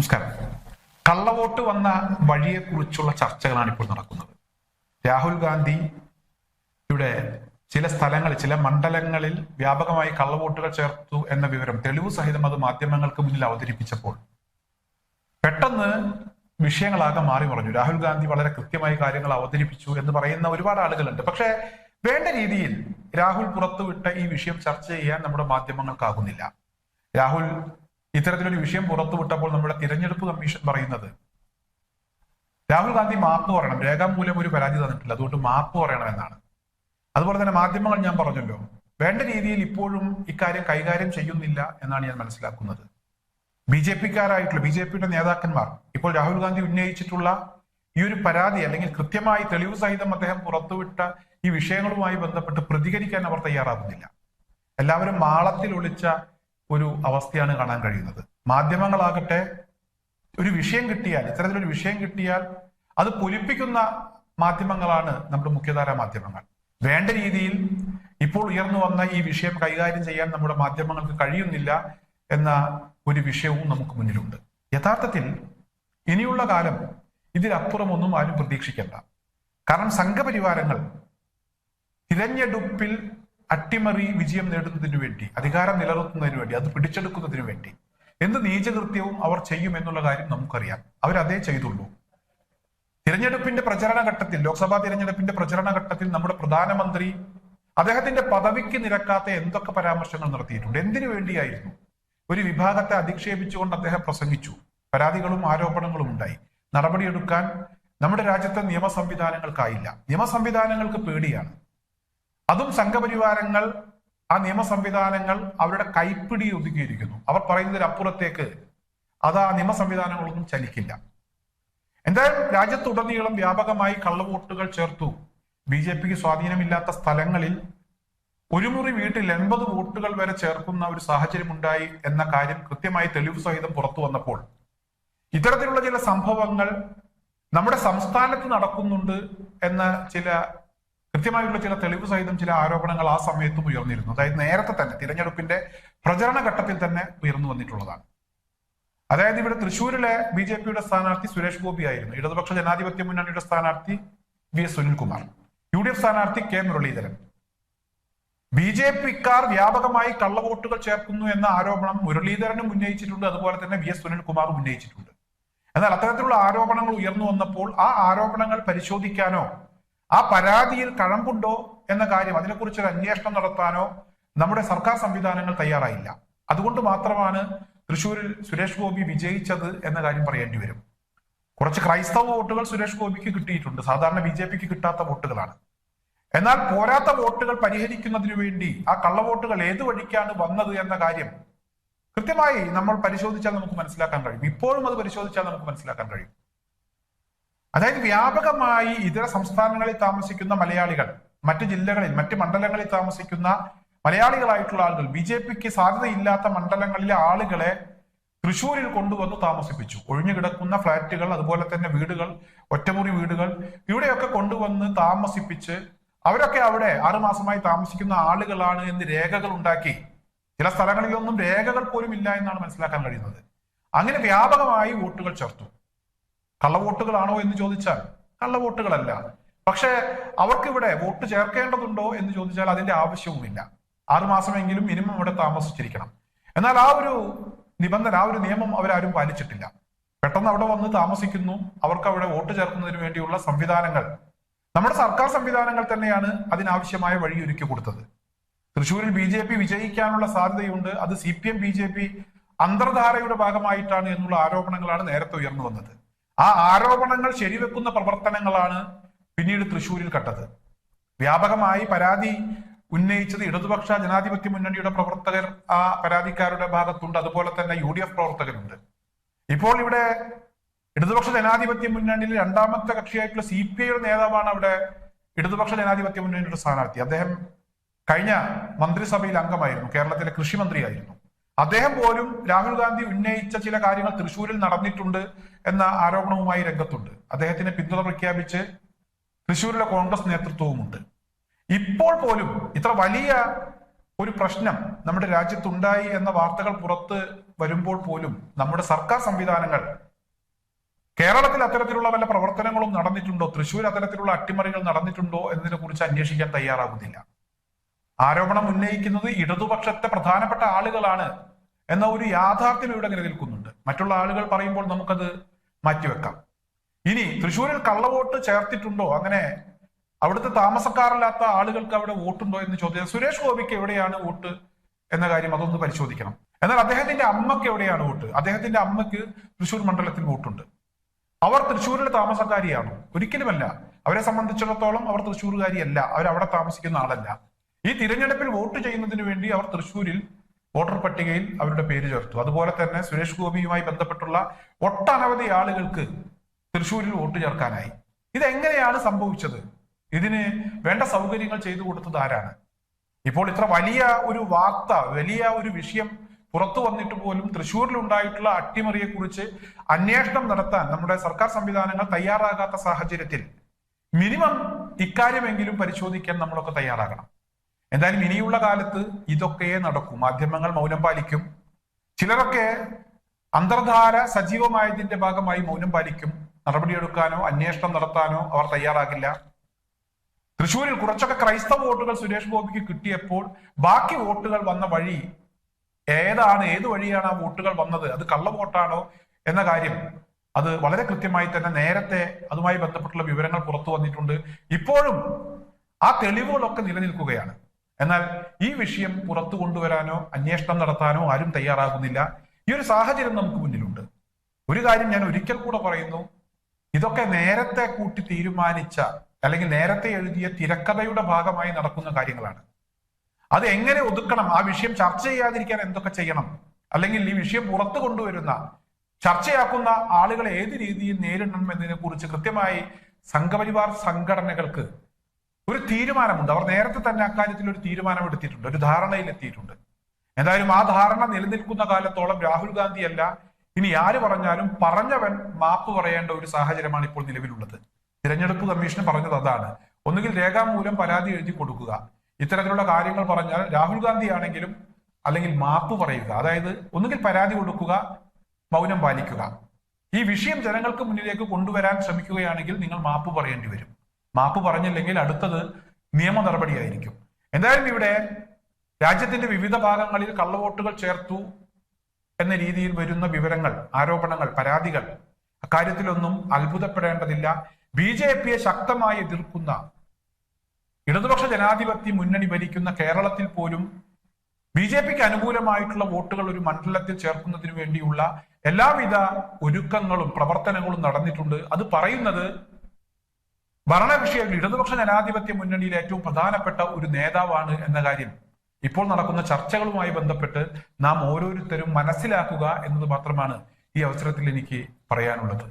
നമസ്കാരം. കള്ളവോട്ട് വന്ന വഴിയെക്കുറിച്ചുള്ള ചർച്ചകളാണ് ഇപ്പോൾ നടക്കുന്നത്. രാഹുൽ ഗാന്ധി ഇവിടെ ചില സ്ഥലങ്ങളിൽ ചില മണ്ഡലങ്ങളിൽ വ്യാപകമായി കള്ളവോട്ടുകൾ ചേർത്തു എന്ന വിവരം തെളിവ് സഹിതം അത് മാധ്യമങ്ങൾക്ക് മുന്നിൽ അവതരിപ്പിച്ചപ്പോൾ പെട്ടെന്ന് വിഷയങ്ങളാകെ മാറി പറഞ്ഞു രാഹുൽ ഗാന്ധി വളരെ കൃത്യമായി കാര്യങ്ങൾ അവതരിപ്പിച്ചു എന്ന് പറയുന്ന ഒരുപാട് ആളുകളുണ്ട്. പക്ഷേ വേണ്ട രീതിയിൽ രാഹുൽ പുറത്തുവിട്ട ഈ വിഷയം ചർച്ച ചെയ്യാൻ നമ്മുടെ മാധ്യമങ്ങൾക്കാകുന്നില്ല. രാഹുൽ ഇത്തരത്തിലൊരു വിഷയം പുറത്തുവിട്ടപ്പോൾ നമ്മുടെ തിരഞ്ഞെടുപ്പ് കമ്മീഷൻ പറയുന്നത് രാഹുൽ ഗാന്ധി മാപ്പ് പറയണം രേഖാമൂലം ഒരു പരാതി തന്നിട്ടില്ല അതുകൊണ്ട് മാപ്പ് പറയണമെന്നാണ് അതുപോലെ തന്നെ മാധ്യമങ്ങൾ ഞാൻ പറഞ്ഞല്ലോ വേണ്ട രീതിയിൽ ഇപ്പോഴും ഇക്കാര്യം കൈകാര്യം ചെയ്യുന്നില്ല എന്നാണ് ഞാൻ മനസ്സിലാക്കുന്നത്. ബി ജെ പിക്കാരായിട്ടുള്ള ബി ജെ പിയുടെ നേതാക്കന്മാർ ഇപ്പോൾ രാഹുൽ ഗാന്ധി ഉന്നയിച്ചിട്ടുള്ള ഈ ഒരു പരാതി അല്ലെങ്കിൽ കൃത്യമായി തെളിവ് സഹിതം അദ്ദേഹം പുറത്തുവിട്ട ഈ വിഷയങ്ങളുമായി ബന്ധപ്പെട്ട് പ്രതികരിക്കാൻ അവർ തയ്യാറാകുന്നില്ല. എല്ലാവരും മാളത്തിൽ ഒളിച്ച ഒരു അവസ്ഥയാണ് കാണാൻ കഴിയുന്നത്. മാധ്യമങ്ങളാകട്ടെ ഒരു വിഷയം കിട്ടിയാൽ ഇത്തരത്തിലൊരു വിഷയം കിട്ടിയാൽ അത് പൊലിപ്പിക്കുന്ന മാധ്യമങ്ങളാണ് നമ്മുടെ മുഖ്യധാര മാധ്യമങ്ങൾ. വേണ്ട രീതിയിൽ ഇപ്പോൾ ഉയർന്നു വന്ന ഈ വിഷയം കൈകാര്യം ചെയ്യാൻ നമ്മുടെ മാധ്യമങ്ങൾക്ക് കഴിയുന്നില്ല എന്ന ഒരു വിഷയവും നമുക്ക് മുന്നിലുണ്ട്. യഥാർത്ഥത്തിൽ ഇനിയുള്ള കാലം ഇതിലപ്പുറം ഒന്നും ആരും പ്രതീക്ഷിക്കേണ്ട. കാരണം സംഘപരിവാരങ്ങൾ തിരഞ്ഞെടുപ്പിൽ അട്ടിമറി വിജയം നേടുന്നതിനു വേണ്ടി അധികാരം നിലനിർത്തുന്നതിനു വേണ്ടി അത് പിടിച്ചെടുക്കുന്നതിനു വേണ്ടി എന്ത് നീചകൃത്യവും അവർ ചെയ്യും എന്നുള്ള കാര്യം നമുക്കറിയാം. അവരതേ ചെയ്തുള്ളൂ. തിരഞ്ഞെടുപ്പിന്റെ പ്രചരണ ഘട്ടത്തിൽ ലോക്സഭാ തിരഞ്ഞെടുപ്പിന്റെ പ്രചരണ ഘട്ടത്തിൽ നമ്മുടെ പ്രധാനമന്ത്രി അദ്ദേഹത്തിന്റെ പദവിക്ക് നിരക്കാത്ത എന്തൊക്കെ പരാമർശങ്ങൾ നടത്തിയിട്ടുണ്ട്? എന്തിനു വേണ്ടിയായിരുന്നു? ഒരു വിഭാഗത്തെ അധിക്ഷേപിച്ചുകൊണ്ട് അദ്ദേഹം പ്രസംഗിച്ചു. പരാതികളും ആരോപണങ്ങളും ഉണ്ടായി. നടപടിയെടുക്കാൻ നമ്മുടെ രാജ്യത്തെ നിയമ സംവിധാനങ്ങൾക്കായില്ല നിയമ സംവിധാനങ്ങൾക്ക് പേടിയാണ്. അതും സംഘപരിവാരങ്ങൾ ആ നിയമ സംവിധാനങ്ങൾ അവരുടെ കൈപ്പിടി ഒതുക്കിയിരിക്കുന്നു. അവർ പറയുന്നതിനപ്പുറത്തേക്ക് അത് ആ നിയമ സംവിധാനങ്ങളൊന്നും ചലിക്കില്ല. എന്തായാലും രാജ്യത്തുടനീളം വ്യാപകമായി കള്ളവോട്ടുകൾ ചേർത്തു. ബി ജെ പിക്ക് സ്വാധീനമില്ലാത്ത സ്ഥലങ്ങളിൽ ഒരു മുറി വീട്ടിൽ എൺപത് വോട്ടുകൾ വരെ ചേർക്കുന്ന ഒരു സാഹചര്യം ഉണ്ടായി എന്ന കാര്യം കൃത്യമായി തെളിവ് സഹിതം പുറത്തു വന്നപ്പോൾ ഇത്തരത്തിലുള്ള ചില സംഭവങ്ങൾ നമ്മുടെ സംസ്ഥാനത്ത് നടക്കുന്നുണ്ട് എന്ന ചില കൃത്യമായിട്ടുള്ള ചില തെളിവ് സഹിതം ചില ആരോപണങ്ങൾ ആ സമയത്തും ഉയർന്നിരുന്നു. അതായത് നേരത്തെ തന്നെ തിരഞ്ഞെടുപ്പിന്റെ പ്രചരണ ഘട്ടത്തിൽ തന്നെ ഉയർന്നു വന്നിട്ടുള്ളതാണ്. അതായത് ഇവിടെ തൃശ്ശൂരിലെ ബി ജെ പിയുടെ സ്ഥാനാർത്ഥി സുരേഷ് ഗോപി ആയിരുന്നു. ഇടതുപക്ഷ ജനാധിപത്യ മുന്നണിയുടെ സ്ഥാനാർത്ഥി V S Sunilkumar. U D F സ്ഥാനാർത്ഥി കെ മുരളീധരൻ. ബി ജെ പിക്കാർ വ്യാപകമായി കള്ളവോട്ടുകൾ ചേർക്കുന്നു എന്ന ആരോപണം മുരളീധരനും ഉന്നയിച്ചിട്ടുണ്ട്. അതുപോലെ തന്നെ വി എസ് സുനിൽകുമാറും ഉന്നയിച്ചിട്ടുണ്ട്. എന്നാൽ അത്തരത്തിലുള്ള ആരോപണങ്ങൾ ഉയർന്നു വന്നപ്പോൾ ആ ആരോപണങ്ങൾ പരിശോധിക്കാനോ ആ പരാതിയിൽ കഴമ്പുണ്ടോ എന്ന കാര്യം അതിനെക്കുറിച്ചൊരു അന്വേഷണം നടത്താനോ നമ്മുടെ സർക്കാർ സംവിധാനങ്ങൾ തയ്യാറായില്ല. അതുകൊണ്ട് മാത്രമാണ് തൃശൂരിൽ സുരേഷ് ഗോപി വിജയിച്ചത് എന്ന കാര്യം പറയേണ്ടി വരും. കുറച്ച് ക്രൈസ്തവ വോട്ടുകൾ സുരേഷ് ഗോപിക്ക് കിട്ടിയിട്ടുണ്ട്. സാധാരണ ബി ജെ പിക്ക് കിട്ടാത്ത വോട്ടുകളാണ്. എന്നാൽ പോരാത്ത വോട്ടുകൾ പരിഹരിക്കുന്നതിനു വേണ്ടി ആ കള്ളവോട്ടുകൾ ഏത് വഴിക്കാണ് വന്നത് എന്ന കാര്യം കൃത്യമായി നമ്മൾ പരിശോധിച്ചാൽ നമുക്ക് മനസ്സിലാക്കാൻ കഴിയും. ഇപ്പോഴും അത് പരിശോധിച്ചാൽ നമുക്ക് മനസ്സിലാക്കാൻ കഴിയും. അതായത് വ്യാപകമായി ഇതര സംസ്ഥാനങ്ങളിൽ താമസിക്കുന്ന മലയാളികൾ മറ്റ് ജില്ലകളിൽ മറ്റ് മണ്ഡലങ്ങളിൽ താമസിക്കുന്ന മലയാളികളായിട്ടുള്ള ആളുകൾ ബി ജെ പിക്ക് സാധ്യതയില്ലാത്ത മണ്ഡലങ്ങളിലെ ആളുകളെ തൃശ്ശൂരിൽ കൊണ്ടുവന്ന് താമസിപ്പിച്ചു. ഒഴിഞ്ഞു കിടക്കുന്ന ഫ്ളാറ്റുകൾ അതുപോലെ തന്നെ വീടുകൾ ഒറ്റമുറി വീടുകൾ ഇവിടെയൊക്കെ കൊണ്ടുവന്ന് താമസിപ്പിച്ച് അവരൊക്കെ അവിടെ ആറുമാസമായി താമസിക്കുന്ന ആളുകളാണ് എന്ന് രേഖകൾ ഉണ്ടാക്കി. ചില സ്ഥലങ്ങളിലൊന്നും രേഖകൾ പോലും ഇല്ല എന്നാണ് മനസ്സിലാക്കാൻ കഴിയുന്നത്. അങ്ങനെ വ്യാപകമായി വോട്ടുകൾ ചേർത്തു. കള്ളവോട്ടുകളാണോ എന്ന് ചോദിച്ചാൽ കള്ളവോട്ടുകളല്ല. പക്ഷേ അവർക്ക് ഇവിടെ വോട്ട് ചേർക്കേണ്ടതുണ്ടോ എന്ന് ചോദിച്ചാൽ അതിന്റെ ആവശ്യവുമില്ല. ആറുമാസമെങ്കിലും മിനിമം ഇവിടെ താമസിച്ചിരിക്കണം. എന്നാൽ ആ ഒരു നിബന്ധന ആ ഒരു നിയമം അവരാരും പാലിച്ചിട്ടില്ല. പെട്ടെന്ന് അവിടെ വന്ന് താമസിക്കുന്നു. അവർക്ക് അവിടെ വോട്ട് ചേർക്കുന്നതിന് വേണ്ടിയുള്ള സംവിധാനങ്ങൾ. നമ്മുടെ സർക്കാർ സംവിധാനങ്ങൾ തന്നെയാണ് അതിനാവശ്യമായ വഴി ഒരുക്കി കൊടുത്തത്. തൃശ്ശൂരിൽ ബി ജെ പി വിജയിക്കാനുള്ള സാധ്യതയുണ്ട്. അത് C P M B J P അന്തർധാരയുടെ ഭാഗമായിട്ടാണ് എന്നുള്ള ആരോപണങ്ങളാണ് നേരത്തെ ഉയർന്നു വന്നത്. ആ ആരോപണങ്ങൾ ശരിവെക്കുന്ന പ്രവർത്തനങ്ങളാണ് പിന്നീട് തൃശൂരിൽ കണ്ടത്. വ്യാപകമായി പരാതി ഉന്നയിച്ചത് ഇടതുപക്ഷ ജനാധിപത്യ മുന്നണിയുടെ പ്രവർത്തകർ ആ പരാതിക്കാരുടെ ഭാഗത്തുണ്ട്. അതുപോലെ തന്നെ യു ഡി എഫ് പ്രവർത്തകരുണ്ട്. ഇപ്പോൾ ഇവിടെ ഇടതുപക്ഷ ജനാധിപത്യ മുന്നണിയിൽ രണ്ടാമത്തെ കക്ഷിയായിട്ടുള്ള സി പി ഐയുടെ നേതാവാണ് അവിടെ ഇടതുപക്ഷ ജനാധിപത്യ മുന്നണിയുടെ സ്ഥാനാർത്ഥി. അദ്ദേഹം കഴിഞ്ഞ മന്ത്രിസഭയിൽ അംഗമായിരുന്നു. കേരളത്തിലെ കൃഷിമന്ത്രിയായിരുന്നു. അദ്ദേഹം പോലും രാഹുൽ ഗാന്ധി ഉന്നയിച്ച ചില കാര്യങ്ങൾ തൃശൂരിൽ നടന്നിട്ടുണ്ട് എന്ന ആരോപണവുമായി രംഗത്തുണ്ട്. അദ്ദേഹത്തിന് പിന്തുണ പ്രഖ്യാപിച്ച് തൃശൂരിലെ കോൺഗ്രസ് നേതൃത്വവുമുണ്ട്. ഇപ്പോൾ പോലും ഇത്ര വലിയ ഒരു പ്രശ്നം നമ്മുടെ രാജ്യത്തുണ്ടായി എന്ന വാർത്തകൾ പുറത്ത് വരുമ്പോൾ പോലും നമ്മുടെ സർക്കാർ സംവിധാനങ്ങൾ കേരളത്തിൽ അത്തരത്തിലുള്ള വല്ല പ്രവർത്തനങ്ങളും നടന്നിട്ടുണ്ടോ? തൃശൂർ അത്തരത്തിലുള്ള അട്ടിമറികൾ നടന്നിട്ടുണ്ടോ എന്നതിനെ കുറിച്ച് അന്വേഷിക്കാൻ തയ്യാറാകുന്നില്ല. ആരോപണം ഉന്നയിക്കുന്നത് ഇടതുപക്ഷത്തെ പ്രധാനപ്പെട്ട ആളുകളാണ്. എന്ന ഒരു യാഥാർത്ഥ്യം ഇവിടെ നിലനിൽക്കുന്നുണ്ട്. മറ്റുള്ള ആളുകൾ പറയുമ്പോൾ നമുക്കത് മാറ്റിവെക്കാം ഇനി തൃശ്ശൂരിൽ കള്ളവോട്ട് ചേർത്തിട്ടുണ്ടോ? അങ്ങനെ അവിടുത്തെ താമസക്കാരല്ലാത്ത ആളുകൾക്ക് അവിടെ വോട്ടുണ്ടോ എന്ന് ചോദ്യം സുരേഷ് ഗോപിക്ക് എവിടെയാണ് വോട്ട് എന്ന കാര്യം അതൊന്ന് പരിശോധിക്കണം. എന്നാൽ അദ്ദേഹത്തിന്റെ അമ്മയ്ക്ക് എവിടെയാണ് വോട്ട്? അദ്ദേഹത്തിന്റെ അമ്മയ്ക്ക് തൃശ്ശൂർ മണ്ഡലത്തിൽ വോട്ടുണ്ട്. അവർ തൃശ്ശൂരിലെ താമസക്കാരിയാണോ? ഒരിക്കലുമല്ല. അവരെ സംബന്ധിച്ചിടത്തോളം അവർ തൃശ്ശൂർകാരിയല്ല. അവർ അവിടെ താമസിക്കുന്ന ആളല്ല. ഈ തിരഞ്ഞെടുപ്പിൽ വോട്ട് ചെയ്യുന്നതിന് വേണ്ടി അവർ തൃശ്ശൂരിൽ വോട്ടർ പട്ടികയിൽ അവരുടെ പേര് ചേർത്തു. അതുപോലെ തന്നെ സുരേഷ് ഗോപിയുമായി ബന്ധപ്പെട്ടുള്ള ഒട്ടനവധി ആളുകൾക്ക് തൃശ്ശൂരിൽ വോട്ട് ചേർക്കാനായി. ഇതെങ്ങനെയാണ് സംഭവിച്ചത്? ഇതിന് വേണ്ട സൗകര്യങ്ങൾ ചെയ്തു കൊടുത്തത് ആരാണ്? ഇപ്പോൾ ഇത്ര വലിയ ഒരു വാർത്ത വലിയ ഒരു വിഷയം പുറത്തു വന്നിട്ട് പോലും തൃശ്ശൂരിൽ ഉണ്ടായിട്ടുള്ള അട്ടിമറിയെ കുറിച്ച് അന്വേഷണം നടത്താൻ നമ്മുടെ സർക്കാർ സംവിധാനങ്ങൾ തയ്യാറാകാത്ത സാഹചര്യത്തിൽ മിനിമം ഇക്കാര്യമെങ്കിലും പരിശോധിക്കാൻ നമ്മളൊക്കെ തയ്യാറാകണം. എന്തായാലും ഇനിയുള്ള കാലത്ത് ഇതൊക്കെ നടക്കും. മാധ്യമങ്ങൾ മൗനം പാലിക്കും. ചിലരൊക്കെ അന്തർധാര സജീവമായതിന്റെ ഭാഗമായി മൗനം പാലിക്കും. നടപടിയെടുക്കാനോ അന്വേഷണം നടത്താനോ അവർ തയ്യാറാകില്ല. തൃശ്ശൂരിൽ കുറച്ചൊക്കെ ക്രൈസ്തവ വോട്ടുകൾ സുരേഷ് ഗോപിക്ക് കിട്ടിയപ്പോൾ ബാക്കി വോട്ടുകൾ വന്ന വഴി ഏതാണ് ഏത് വഴിയാണ് ആ വോട്ടുകൾ വന്നത്? അത് കള്ള വോട്ടാണോ എന്ന കാര്യം അത് വളരെ കൃത്യമായി തന്നെ നേരത്തെ അതുമായി ബന്ധപ്പെട്ടുള്ള വിവരങ്ങൾ പുറത്തു വന്നിട്ടുണ്ട്. ഇപ്പോഴും ആ തെളിവുകളൊക്കെ നിലനിൽക്കുകയാണ്. എന്നാൽ ഈ വിഷയം പുറത്തു കൊണ്ടുവരാനോ അന്വേഷണം നടത്താനോ ആരും തയ്യാറാകുന്നില്ല. ഈ ഒരു സാഹചര്യം നമുക്ക് മുന്നിലുണ്ട്. ഒരു കാര്യം ഞാൻ ഒരിക്കൽ കൂടെ പറയുന്നു. ഇതൊക്കെ നേരത്തെ കൂട്ടി തീരുമാനിച്ച അല്ലെങ്കിൽ നേരത്തെ എഴുതിയ തിരക്കഥയുടെ ഭാഗമായി നടക്കുന്ന കാര്യങ്ങളാണ്. അത് എങ്ങനെ ഒതുക്കണം? ആ വിഷയം ചർച്ച ചെയ്യാതിരിക്കാൻ എന്തൊക്കെ ചെയ്യണം? അല്ലെങ്കിൽ ഈ വിഷയം പുറത്തു കൊണ്ടുവരുന്ന ചർച്ചയാക്കുന്ന ആളുകളെ ഏത് രീതിയിൽ നേരിടണം എന്നതിനെ കുറിച്ച് കൃത്യമായി സംഘപരിവാർ സംഘടനകൾക്ക് ഒരു തീരുമാനമുണ്ട്. അവർ നേരത്തെ തന്നെ അക്കാര്യത്തിൽ ഒരു തീരുമാനം എടുത്തിട്ടുണ്ട്. ഒരു ധാരണയിൽ എത്തിയിട്ടുണ്ട്. എന്തായാലും ആ ധാരണ നിലനിൽക്കുന്ന കാലത്തോളം രാഹുൽ ഗാന്ധി അല്ല ഇനി ആര് പറഞ്ഞാലും പറഞ്ഞവൻ മാപ്പ് പറയേണ്ട ഒരു സാഹചര്യമാണ് ഇപ്പോൾ നിലവിലുള്ളത്. തിരഞ്ഞെടുപ്പ് കമ്മീഷൻ പറഞ്ഞത് അതാണ്. ഒന്നുകിൽ രേഖാമൂലം പരാതി എഴുതി കൊടുക്കുക. ഇത്തരത്തിലുള്ള കാര്യങ്ങൾ പറഞ്ഞാൽ രാഹുൽ ഗാന്ധി ആണെങ്കിലും അല്ലെങ്കിൽ മാപ്പ് പറയുക. അതായത് ഒന്നുകിൽ പരാതി കൊടുക്കുക മൗനം പാലിക്കുക. ഈ വിഷയം ജനങ്ങൾക്ക് മുന്നിലേക്ക് കൊണ്ടുവരാൻ ശ്രമിക്കുകയാണെങ്കിൽ നിങ്ങൾ മാപ്പ് പറയേണ്ടി വരും. മാപ്പ് പറഞ്ഞില്ലെങ്കിൽ അടുത്തത് നിയമ നടപടിയായിരിക്കും. എന്തായാലും ഇവിടെ രാജ്യത്തിന്റെ വിവിധ ഭാഗങ്ങളിൽ കള്ളവോട്ടുകൾ ചേർത്തു എന്ന രീതിയിൽ വരുന്ന വിവരങ്ങൾ ആരോപണങ്ങൾ പരാതികൾ അക്കാര്യത്തിലൊന്നും അത്ഭുതപ്പെടേണ്ടതില്ല. ബി ജെ പിയെ ശക്തമായി എതിർക്കുന്ന ഇടതുപക്ഷ ജനാധിപത്യ മുന്നണി ഭരിക്കുന്ന കേരളത്തിൽ പോലും ബി ജെ പിക്ക് അനുകൂലമായിട്ടുള്ള വോട്ടുകൾ ഒരു മണ്ഡലത്തിൽ ചേർക്കുന്നതിന് വേണ്ടിയുള്ള എല്ലാവിധ ഒരുക്കങ്ങളും പ്രവർത്തനങ്ങളും നടന്നിട്ടുണ്ട്. അത് പറയുന്നത് ഭരണകക്ഷിയിൽ ഇടതുപക്ഷ ജനാധിപത്യ മുന്നണിയിലെ ഏറ്റവും പ്രധാനപ്പെട്ട ഒരു നേതാവാണ് എന്ന കാര്യം. ഇപ്പോൾ നടക്കുന്ന ചർച്ചകളുമായി ബന്ധപ്പെട്ട് നാം ഓരോരുത്തരും മനസ്സിലാക്കുക എന്നത് മാത്രമാണ് ഈ അവസരത്തിൽ എനിക്ക് പറയാനുള്ളത്.